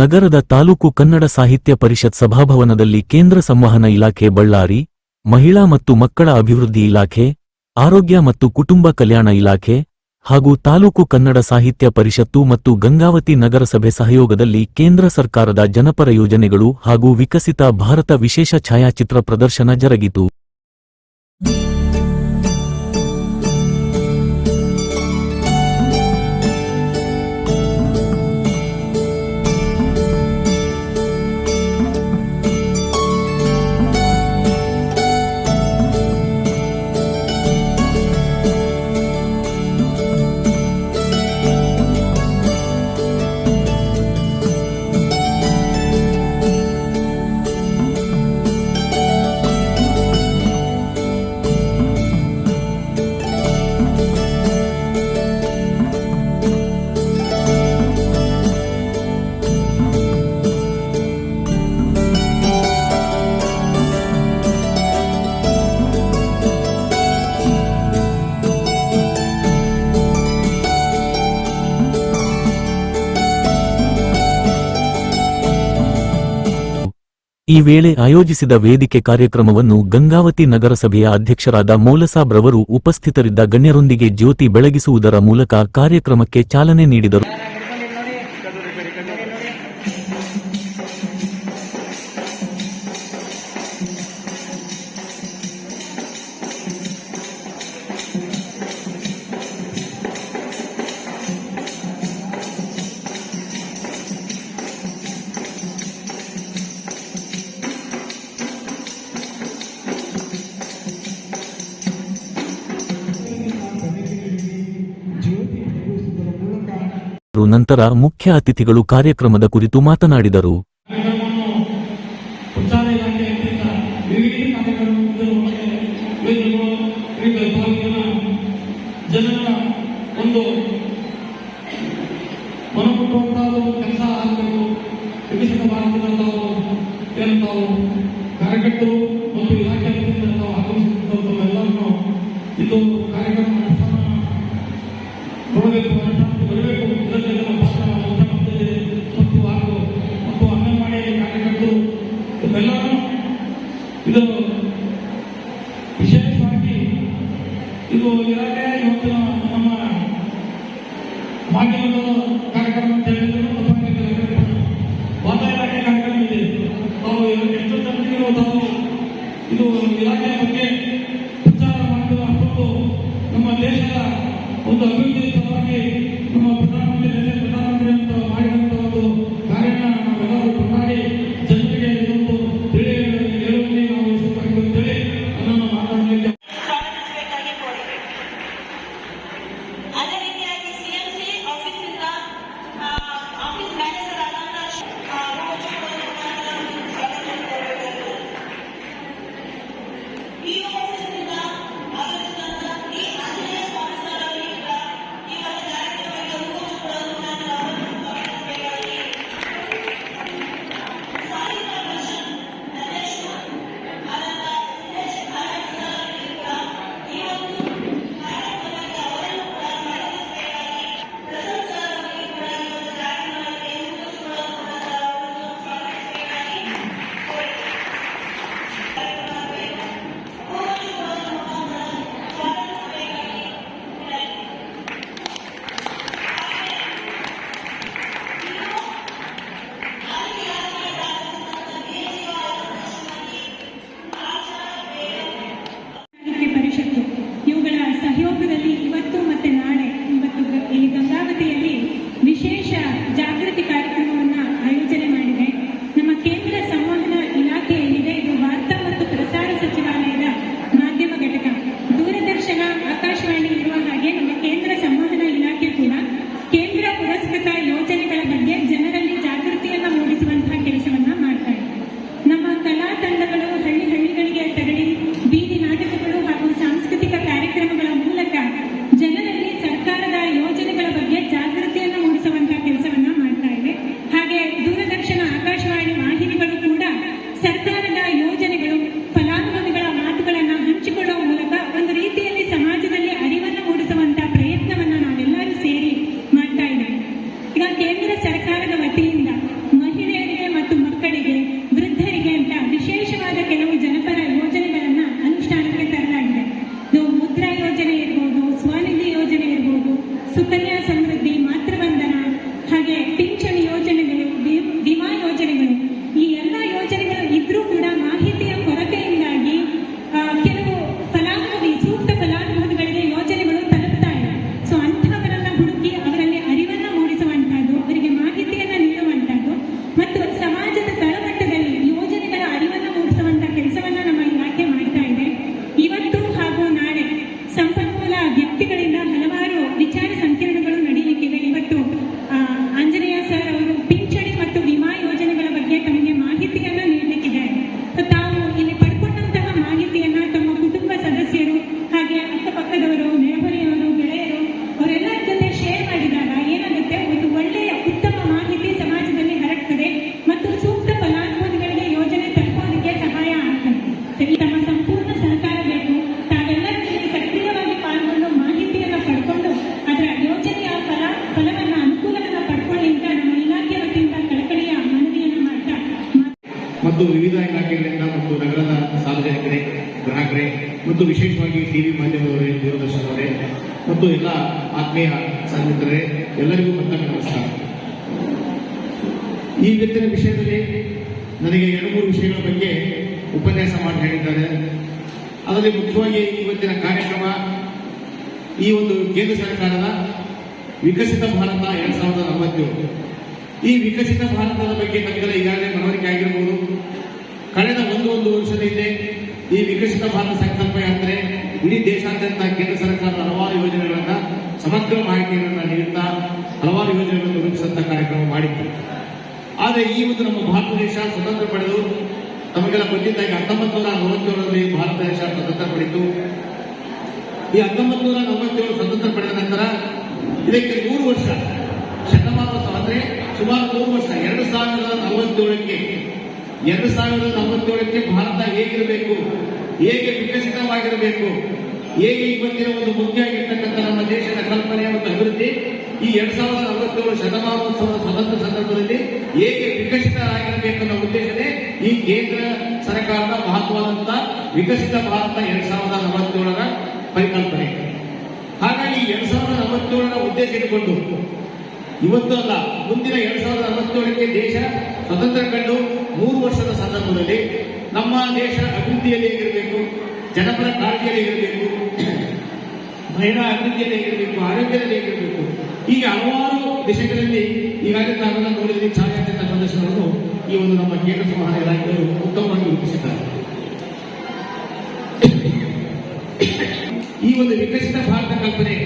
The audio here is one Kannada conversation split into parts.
ನಗರದ ತಾಲೂಕು ಕನ್ನಡ ಸಾಹಿತ್ಯ ಪರಿಷತ್ ಸಭಾಭವನದಲ್ಲಿ ಕೇಂದ್ರ ಸಂವಹನ ಇಲಾಖೆ ಬಳ್ಳಾರಿ, ಮಹಿಳಾ ಮತ್ತು ಮಕ್ಕಳ ಅಭಿವೃದ್ಧಿ ಇಲಾಖೆ, ಆರೋಗ್ಯ ಮತ್ತು ಕುಟುಂಬ ಕಲ್ಯಾಣ ಇಲಾಖೆ ಹಾಗೂ ತಾಲೂಕು ಕನ್ನಡ ಸಾಹಿತ್ಯ ಪರಿಷತ್ತು ಮತ್ತು ಗಂಗಾವತಿ ನಗರಸಭೆ ಸಹಯೋಗದಲ್ಲಿ ಕೇಂದ್ರ ಸರ್ಕಾರದ ಜನಪರ ಯೋಜನೆಗಳು ಹಾಗೂ ವಿಕಸಿತ ಭಾರತ ವಿಶೇಷ ಛಾಯಾಚಿತ್ರ ಪ್ರದರ್ಶನ ಜರುಗಿತು. ಈ ವೇಳೆ ಆಯೋಜಿಸಿದ ವೇದಿಕೆ ಕಾರ್ಯಕ್ರಮವನ್ನು ಗಂಗಾವತಿ ನಗರಸಭೆಯ ಅಧ್ಯಕ್ಷರಾದ ಮೌಲಸಾಬ್ ರವರು ಉಪಸ್ಥಿತರಿದ್ದ ಗಣ್ಯರೊಂದಿಗೆ ಜ್ಯೋತಿ ಬೆಳಗಿಸುವುದರ ಮೂಲಕ ಕಾರ್ಯಕ್ರಮಕ್ಕೆ ಚಾಲನೆ ನೀಡಿದರು. ನಂತರ ಮುಖ್ಯ ಅತಿಥಿಗಳು ಕಾರ್ಯಕ್ರಮದ ಕುರಿತು ಮಾತನಾಡಿದರು. ಕಾರ್ಯಕರ್ತರು ಮತ್ತು ಇಲಾಖೆ ಮಾಧ್ಯಮದ ಕಾರ್ಯಕ್ರಮ ವಾತಾವರಣ ಕಾರ್ಯಕ್ರಮ ಇದೆ ತಾವು ಎಷ್ಟು ಜನರಿಗೆ ತಾವು ಇದು ಇಲಾಖೆ ಮತ್ತು ವಿವಿಧ ಇಲಾಖೆಗಳಿಂದ ಮತ್ತು ನಗರದ ಸಾರ್ವಜನಿಕರೇ, ಗ್ರಾಹಕರೇ ಮತ್ತು ವಿಶೇಷವಾಗಿ ಟಿವಿ ಮಾಧ್ಯಮದವರೇ, ದೂರದರ್ಶನವರೇ ಮತ್ತು ಎಲ್ಲ ಆತ್ಮೀಯ ಸಂಗೀತರೇ ಎಲ್ಲರಿಗೂ ಮತ್ತೊಮ್ಮೆ ನಮಸ್ಕಾರ. ಈ ಇವತ್ತಿನ ವಿಷಯದಲ್ಲಿ ನನಗೆ ಎರಡು ಮೂರು ವಿಷಯಗಳ ಬಗ್ಗೆ ಉಪನ್ಯಾಸ ಮಾಡಿ ಹೇಳಿದ್ದಾರೆ. ಅದರಲ್ಲಿ ಮುಖ್ಯವಾಗಿ ಇವತ್ತಿನ ಕಾರ್ಯಕ್ರಮ ಈ ಒಂದು ಕೇಂದ್ರ ಸರ್ಕಾರದ ವಿಕಸಿತ ಭಾರತ ಎರಡ್ ಸಾವಿರದ ನಲವತ್ತೇಳು. ಈ ವಿಕಸಿತ ಭಾರತದ ಬಗ್ಗೆ ನಮಗೆಲ್ಲ ಈಗಾಗಲೇ ಮನವರಿಕೆ ಆಗಿರ್ಬೋದು. ಕಳೆದ ಒಂದು ಒಂದು ವರ್ಷದ ಹಿಂದೆ ಈ ವಿಕಸಿತ ಭಾರತ ಸಂಕಲ್ಪ ಯಾತ್ರೆ ಇಡೀ ದೇಶಾದ್ಯಂತ ಕೇಂದ್ರ ಸರ್ಕಾರದ ಹಲವಾರು ಯೋಜನೆಗಳನ್ನ ಸಮಗ್ರ ಮಾಹಿತಿಯನ್ನ ನೀಡುತ್ತಾ ಹಲವಾರು ಯೋಜನೆಗಳನ್ನು ರೂಪಿಸುವಂತ ಕಾರ್ಯಕ್ರಮ ಮಾಡಿತ್ತು ಆದರೆ ಈ ಒಂದು ನಮ್ಮ ಭಾರತ ದೇಶ ಸ್ವತಂತ್ರ ಪಡೆದು ತಮಗೆಲ್ಲ ಗೊತ್ತಿದ್ದಾಗಿ ಹತ್ತೊಂಬತ್ತು ನೂರ ನಲವತ್ತೇಳರಲ್ಲಿ ಭಾರತ ದೇಶ ಸ್ವತಂತ್ರ ಪಡೆಯಿತು ಈ ಹತ್ತೊಂಬತ್ತು ನೂರ ನಲವತ್ತೇಳು ಸ್ವತಂತ್ರ ಪಡೆದ ನಂತರ ಇದಕ್ಕೆ ನೂರು ವರ್ಷ. ಸುಮಾರು ಮೂರು ವರ್ಷ, ಎರಡು ಸಾವಿರದ ನಲವತ್ತೇಳಕ್ಕೆ ಎರಡು ಸಾವಿರದ ನಲವತ್ತೇಳಕ್ಕೆ ಭಾರತ ಹೇಗಿರಬೇಕು, ಹೇಗೆ ವಿಕಸಿತವಾಗಿರಬೇಕು, ಹೇಗೆ ಇವತ್ತಿನ ಒಂದು ಮುಖ್ಯವಾಗಿರ್ತಕ್ಕಂಥ ನಮ್ಮ ದೇಶದ ಕಲ್ಪನೆ ಮತ್ತು ಅಭಿವೃದ್ಧಿ, ಈ ಎರಡ್ ಸಾವಿರದ ನಲವತ್ತೇಳು ಶತಮಾನೋತ್ಸವದ ಸ್ವತಂತ್ರ ಸಂದರ್ಭದಲ್ಲಿ ಹೇಗೆ ವಿಕಸಿತರಾಗಿರಬೇಕನ್ನೋ ಉದ್ದೇಶನೇ ಈ ಕೇಂದ್ರ ಸರ್ಕಾರದ ಮಹತ್ವವಾದಂತಹ ವಿಕಸಿತ ಭಾರತ ಎರಡ್ ಸಾವಿರದ ನಲವತ್ತೇಳರ ಪರಿಕಲ್ಪನೆ. ಹಾಗಾಗಿ ಎರಡ್ ಸಾವಿರದ ನಲವತ್ತೇಳರ ಉದ್ದೇಶ ಇಟ್ಟುಕೊಂಡು ಇವತ್ತು ಅಲ್ಲ ಮುಂದಿನ ಎರಡ್ ಸಾವಿರದ ನಲವತ್ತೇಳಕ್ಕೆ ದೇಶ ಸ್ವತಂತ್ರ ಕಂಡು ಮೂರು ವರ್ಷದ ಸಂದರ್ಭದಲ್ಲಿ ನಮ್ಮ ದೇಶ ಅಭಿವೃದ್ಧಿಯಲ್ಲಿ ಹೇಗಿರಬೇಕು, ಜನಪರ ಕಾಳಜಿಯಲ್ಲಿ ಹೇಗಿರಬೇಕು, ಮಹಿಳಾ ಅಭಿವೃದ್ಧಿಯಲ್ಲಿ ಹೇಗಿರಬೇಕು, ಆರೋಗ್ಯದಲ್ಲಿ ಹೇಗಿರಬೇಕು, ಹೀಗೆ ಹಲವಾರು ದಿಶೆಗಳಲ್ಲಿ ಈಗಾಗಲೇ ನಾವೆಲ್ಲ ನೋಡಿದ್ವಿ, ಛಾಯಾಚಿತ್ರ ಪ್ರದರ್ಶನವನ್ನು ಈ ಒಂದು ನಮ್ಮ ಕೇಂದ್ರ ಸಮಾನ ಇಲಾಖೆಯವರು ಉತ್ತಮವಾಗಿ ರೂಪಿಸಿದ್ದಾರೆ. ಈ ಒಂದು ವಿಕಸಿತ ಭಾರತ ಕಲ್ಪನೆ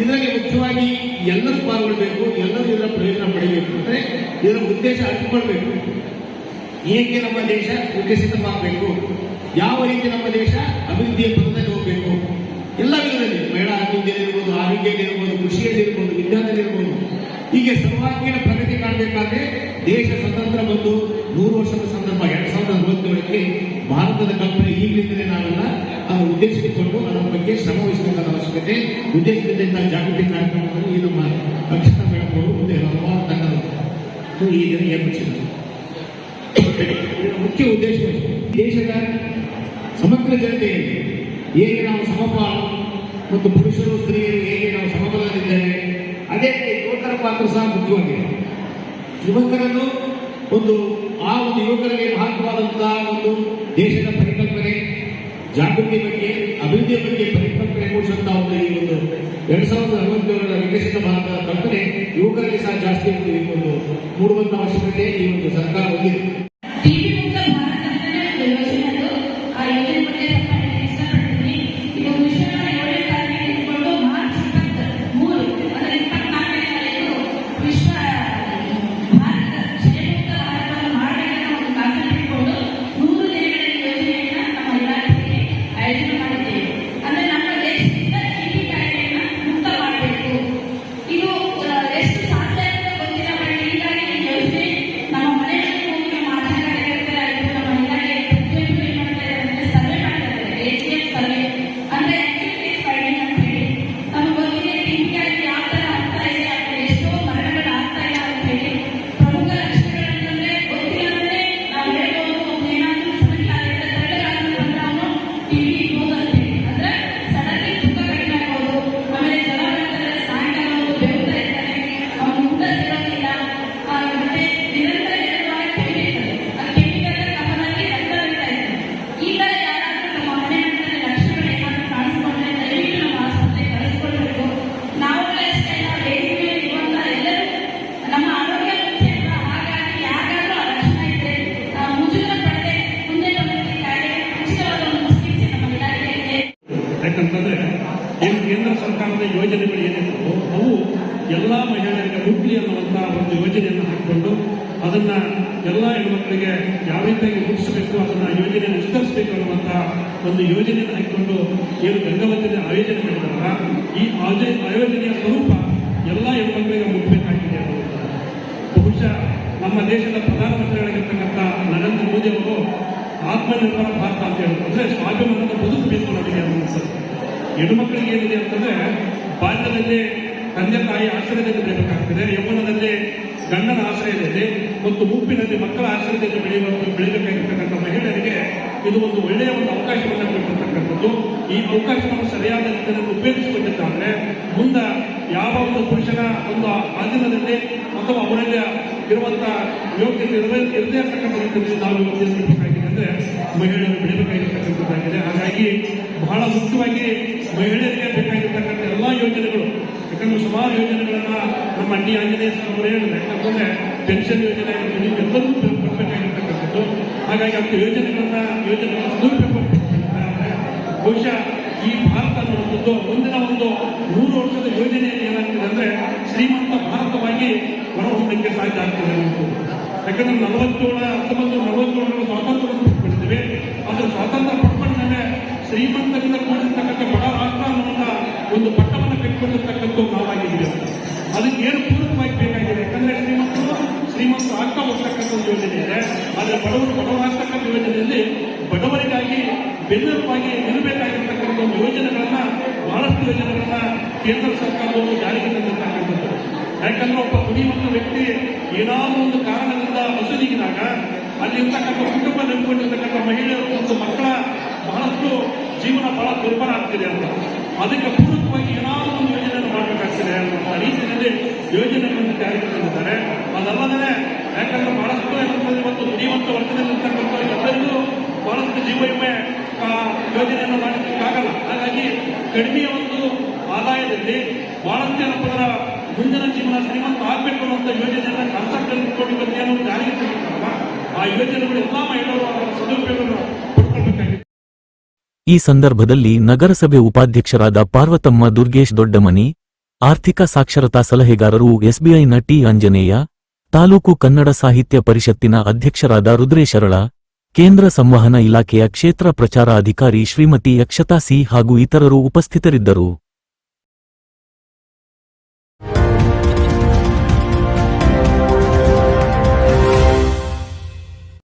ಇದರಲ್ಲಿ ಮುಖ್ಯವಾಗಿ ಎಲ್ಲರೂ ಪಾಲ್ಗೊಳ್ಬೇಕು, ಎಲ್ಲರೂ ಇದರ ಪ್ರಯೋಜನ ಪಡೆಯಬೇಕು ಅಂದ್ರೆ ಇದರ ಉದ್ದೇಶ ಅರ್ಥಕೊಳ್ಬೇಕು ಏಕೆ ನಮ್ಮ ದೇಶ ವಿಕಸಿತವಾಗಬೇಕು ಯಾವ ರೀತಿ ನಮ್ಮ ದೇಶ ಅಭಿವೃದ್ಧಿಯ ಪಥದಲ್ಲಿ ಹೋಗಬೇಕು? ಎಲ್ಲ ವಿಧದಲ್ಲಿ ಮಹಿಳಾ ಅಭಿವೃದ್ಧಿಯಲ್ಲಿರ್ಬೋದು ಆರೋಗ್ಯದಲ್ಲಿರ್ಬೋದು, ಕೃಷಿಯಲ್ಲಿರ್ಬೋದು, ವಿಜ್ಞಾನದಲ್ಲಿರ್ಬೋದು. ಹೀಗೆ ಸರ್ವಾಂಗೀಣ ಪ್ರಗತಿ ಕಾಣಬೇಕಾದ್ರೆ ದೇಶ ಸ್ವತಂತ್ರ ಬಂದು ನೂರು ವರ್ಷದ ಸಂದರ್ಭ, ಎರಡ್ ಸಾವಿರದ ನಲವತ್ತೇಳಕ್ಕೆ ಭಾರತದ ಕಲ್ಪನೆ ಈಗಲಿಂದಲೇ ನಾವೆಲ್ಲ ಅದನ್ನು ಉದ್ದೇಶಿಸಿಕೊಂಡು ಅದರ ಬಗ್ಗೆ ಶ್ರಮ ವಹಿಸಬೇಕಾದ ಅವಶ್ಯಕತೆ ಉದ್ದೇಶದಿಂದ ಇದರ ಮುಖ್ಯ ಉದ್ದೇಶ ದೇಶದ ಸಮಗ್ರ ಜನತೆ ಹೇಗೆ ನಾವು ಸಮಪಾಲ ಮತ್ತು ಪುರುಷರು ಸ್ತ್ರೀಯರು ಹೇಗೆ ನಾವು ಸಮಬಲದಲ್ಲಿದ್ದೇವೆ ಅದೇ ರೀತಿ ಯುವಕರ ಪಾತ್ರ ಸಹ ಮುಖ್ಯವಾಗಿದೆ. ಯುವಕರನ್ನು ಒಂದು, ಆ ಒಂದು ಯುವಕರಿಗೆ ಮಹತ್ವವಾದಂತಹ ಒಂದು ದೇಶದ ಪರಿಕಲ್ಪನೆ, ಜಾಗೃತಿ ಬಗ್ಗೆ, ಅಭಿವೃದ್ಧಿಯ ಬಗ್ಗೆ ಪರಿಕಲ್ಪನೆ ಮೂಡಿಸುವಂತಹ ಒಂದು ಈ ಒಂದು ಎರಡ್ ಸಾವಿರದ ನಲವತ್ತೇಳರ ವಿಕಸಿತ ಕಲ್ಪನೆ ಯುವಕರಲ್ಲಿ ಸಹ ಜಾಸ್ತಿ ಒಂದು ಮೂಡುವಂತಹ ಅವಶ್ಯಕತೆ ಈ ಒಂದು ಸರ್ಕಾರ ಹೊಂದಿದೆ ಮುಟ್ಲಿ ಅನ್ನುವಂಥ ಒಂದು ಯೋಜನೆಯನ್ನು ಹಾಕಿಕೊಂಡು ಅದನ್ನ ಎಲ್ಲ ಹೆಣ್ಮಕ್ಳಿಗೆ ಯಾವ ರೀತಿಯಾಗಿ ಮುಗಿಸಬೇಕು ಅದನ್ನ ಯೋಜನೆಯನ್ನು ವಿಸ್ತರಿಸಬೇಕು ಅನ್ನುವಂಥ ಒಂದು ಯೋಜನೆಯನ್ನು ಹಾಕಿಕೊಂಡು ಏನು ಗಂಗಾವತಿಯಲ್ಲಿ ಆಯೋಜನೆ ಮಾಡಿದಾರ ಈ ಆಯೋಜನೆ ಆಯೋಜನೆಯ ಸ್ವರೂಪ ಎಲ್ಲ ಹೆಣ್ಮಕ್ಳಿಗೆ ಮುಟ್ಟಬೇಕಾಗಿದೆ ಬಹುಶಃ ನಮ್ಮ ದೇಶದ ಪ್ರಧಾನಮಂತ್ರಿಗಳಾಗಿರ್ತಕ್ಕಂಥ ನರೇಂದ್ರ ಮೋದಿ ಅವರು ಆತ್ಮನಿರ್ಭರ ಭಾರತ ಅಂತ ಹೇಳಿದ್ರು ಅಂದ್ರೆ ಸ್ವಾಭಿಮಾನದ ಬದುಕಬೇಕು ನಮಗೆ ಹೆಣ್ಣು ಮಕ್ಕಳಿಗೆ ಏನಿದೆ ಅಂತಂದ್ರೆ ಬಾಲ್ಯದಲ್ಲಿ ತಂದೆ ತಾಯಿ ಆಶ್ರಯದಲ್ಲಿ ಬೆಳೆಯಬೇಕಾಗ್ತದೆ ಯೌವನದಲ್ಲಿ ಗಂಡನ ಆಶ್ರಯದಲ್ಲಿ ಮತ್ತು ಮುಪ್ಪಿನಲ್ಲಿ ಮಕ್ಕಳ ಆಶ್ರಯದಲ್ಲಿ ಬೆಳೆಯುವ ಬೆಳೆಯಬೇಕಾಗಿರ್ತಕ್ಕಂಥ ಮಹಿಳೆಯರಿಗೆ ಇದು ಒಂದು ಒಳ್ಳೆಯ ಒಂದು ಅವಕಾಶವನ್ನು ಕೊಟ್ಟಿರ್ತಕ್ಕಂಥದ್ದು. ಈ ಅವಕಾಶವನ್ನು ಸರಿಯಾದ ರೀತಿಯಲ್ಲಿ ಉಪಯೋಗಿಸಿಕೊಂಡಿದ್ದಾದ್ರೆ ಮುಂದೆ ಯಾವ ಒಂದು ಪುರುಷನ ಒಂದು ಆಧೀನದಲ್ಲಿ ಅಥವಾ ಅವರಲ್ಲಿ ಇರುವಂತಹ ಯೋಗ್ಯತೆ ಇರದೇ ಇರದೇ ಇರತಕ್ಕಂಥ ರೀತಿಯಲ್ಲಿ ನಾವು ಯೋಚಿಸಬೇಕಾಗಿದೆ ಅಂದ್ರೆ ಮಹಿಳೆಯರು ಬೆಳೆಯಬೇಕಾಗಿರ್ತಕ್ಕಂಥದ್ದಾಗಿದೆ ಹಾಗಾಗಿ ಬಹಳ ಮುಖ್ಯವಾಗಿ ಮಹಿಳೆಯರಿಗೆ ಬೇಕಾಗಿರ್ತಕ್ಕಂಥ ಎಲ್ಲ ಯೋಜನೆಗಳು ಯಾಕಂದ್ರೆ ಸುಮಾರು ಯೋಜನೆಗಳನ್ನ ನಮ್ಮ ಅಡ್ಡಿ ಆಂಜನೇಯ ಅವರು ಹೇಳಿದ್ರೆ, ಯಾಕಂದ್ರೆ ಪೆನ್ಷನ್ ಯೋಜನೆ ಎಲ್ಲರೂ ಬರಬೇಕಾಗಿರ್ತಕ್ಕಂಥದ್ದು ಹಾಗಾಗಿ ಅಂತ ಯೋಜನೆಗಳನ್ನ ಯೋಜನೆಗಳನ್ನ ಸದುಪಯೋಗ. ಬಹುಶಃ ಈ ಭಾರತ ಅನ್ನುವಂಥದ್ದು ಮುಂದಿನ ಒಂದು ನೂರು ವರ್ಷದ ಯೋಜನೆಯಲ್ಲಿ ಏನಾಗ್ತದೆ ಅಂದ್ರೆ ಶ್ರೀಮಂತ ಭಾರತವಾಗಿ ಹೊರಹೊಮ್ಮಕ್ಕೆ ಸಾಧ್ಯ ಆಗ್ತದೆ ಯಾಕಂದ್ರೆ ನಲವತ್ತೇಳ ಹತ್ತೊಂಬತ್ತು ನಲವತ್ತೇಳರ ಸ್ವಾತಂತ್ರ್ಯವನ್ನು ಪಡ್ಕೊಂಡಿದ್ದೇವೆ ಆದ್ರೆ ಸ್ವಾತಂತ್ರ್ಯ ಪಡ್ಕೊಂಡ ಮೇಲೆ ಶ್ರೀಮಂತರಿಂದ ಕೂಡಿರ್ತಕ್ಕಂಥ ಬಡ ರಾಷ್ಟ್ರ ಅನ್ನುವಂಥ ಒಂದು ಪಟ್ಟವನ್ನು ಕಟ್ಟಿಕೊಂಡಿರ್ತಕ್ಕಂಥ ಬಡವರು ಬಡವರಾಗ್ತಕ್ಕಂಥ ಯೋಜನೆಯಲ್ಲಿ ಬಡವರಿಗಾಗಿ ಬೆನ್ನೆಲುಬಾಗಿ ನಿಲ್ಲಬೇಕಾಗಿರ್ತಕ್ಕಂಥ ಒಂದು ಯೋಜನೆಗಳನ್ನ ಬಹಳಷ್ಟು ಯೋಜನೆಗಳನ್ನ ಕೇಂದ್ರ ಸರ್ಕಾರವು ಜಾರಿಗೆ ತಂದಿರ್ತಕ್ಕಂಥದ್ದು. ಯಾಕಂದ್ರೆ ಒಬ್ಬ ಕುಡಿಯುವಂತ ವ್ಯಕ್ತಿ ಏನಾದರೂ ಒಂದು ಕಾರಣದಿಂದ ಮಸೂದಿಗಿದಾಗ ಅಲ್ಲಿರ್ತಕ್ಕಂಥ ಕುಟುಂಬ ನಂಬಿಕೊಂಡಿರ್ತಕ್ಕಂಥ ಮಹಿಳೆಯರು ಮತ್ತು ಮಕ್ಕಳ ಬಹಳಷ್ಟು ಜೀವನ ಬಹಳ ದುರ್ಬಲ ಆಗ್ತಿದೆ ಅಂತ. ಅದಕ್ಕೆ ಪೂರಕವಾಗಿ ಏನಾದರೂ ಒಂದು ಯೋಜನೆಯನ್ನು ಮಾಡಬೇಕಾಗ್ತದೆ ಅನ್ನೋ ರೀತಿಯಲ್ಲಿ ಯೋಜನೆಗಳನ್ನು ಜಾರಿಗೆ ತಂದಿದ್ದಾರೆ ಅದಲ್ಲದೆ ಯಾಕಂದ್ರೆ ಬಹಳಷ್ಟು ಏನಂತಂದ್ರೆ ದುಡಿಯುವಂತ ವರ್ಗದಲ್ಲಿರ್ತಕ್ಕಂಥ ಎಲ್ಲರಿಗೂ ಬಹಳಷ್ಟು ಜೀವ ವಿಮೆ ಯೋಜನೆಯನ್ನು ಮಾಡಲಿಕ್ಕಾಗಲ್ಲ ಹಾಗಾಗಿ ಕಡಿಮೆಯ ಒಂದು ಆದಾಯದಲ್ಲಿ ಬಹಳಷ್ಟು ಏನಪ್ಪ ಮುಂದಿನ ಜೀವನ ಶ್ರೀಮಂತ ಆಗಬೇಕು ಅನ್ನುವಂಥ ಯೋಜನೆಯನ್ನ ಕಾನ್ಸೆಪ್ಟ್ ಇಟ್ಕೊಂಡು ಇವತ್ತೇನು ಜಾರಿಗೆ ಆ ಯೋಜನೆಗಳು ಎಲ್ಲ ಮಹಿಳೆಯರು ಅದರ ಸದುಪಯೋಗ ಪಡ್ಕೊಳ್ಬೇಕಾಗಿದೆ. ಈ ಸಂದರ್ಭದಲ್ಲಿ ನಗರಸಭೆ ಉಪಾಧ್ಯಕ್ಷರಾದ ಪಾರ್ವತಮ್ಮ ದುರ್ಗೇಶ್ ದೊಡ್ಡಮನಿ, ಆರ್ಥಿಕ ಸಾಕ್ಷರತಾ ಸಲಹೆಗಾರರು ಎಸ್ಬಿಐನ ಟಿ. ಆಂಜನೇಯ ತಾಲೂಕು ಕನ್ನಡ ಸಾಹಿತ್ಯ ಪರಿಷತ್ತಿನ ಅಧ್ಯಕ್ಷರಾದ ರುದ್ರೇಶರಳ, ಕೇಂದ್ರ ಸಂವಹನ ಇಲಾಖೆಯ ಕ್ಷೇತ್ರ ಪ್ರಚಾರ ಅಧಿಕಾರಿ ಶ್ರೀಮತಿ ಯಕ್ಷತಾ ಸಿ ಹಾಗೂ ಇತರರು ಉಪಸ್ಥಿತರಿದ್ದರು.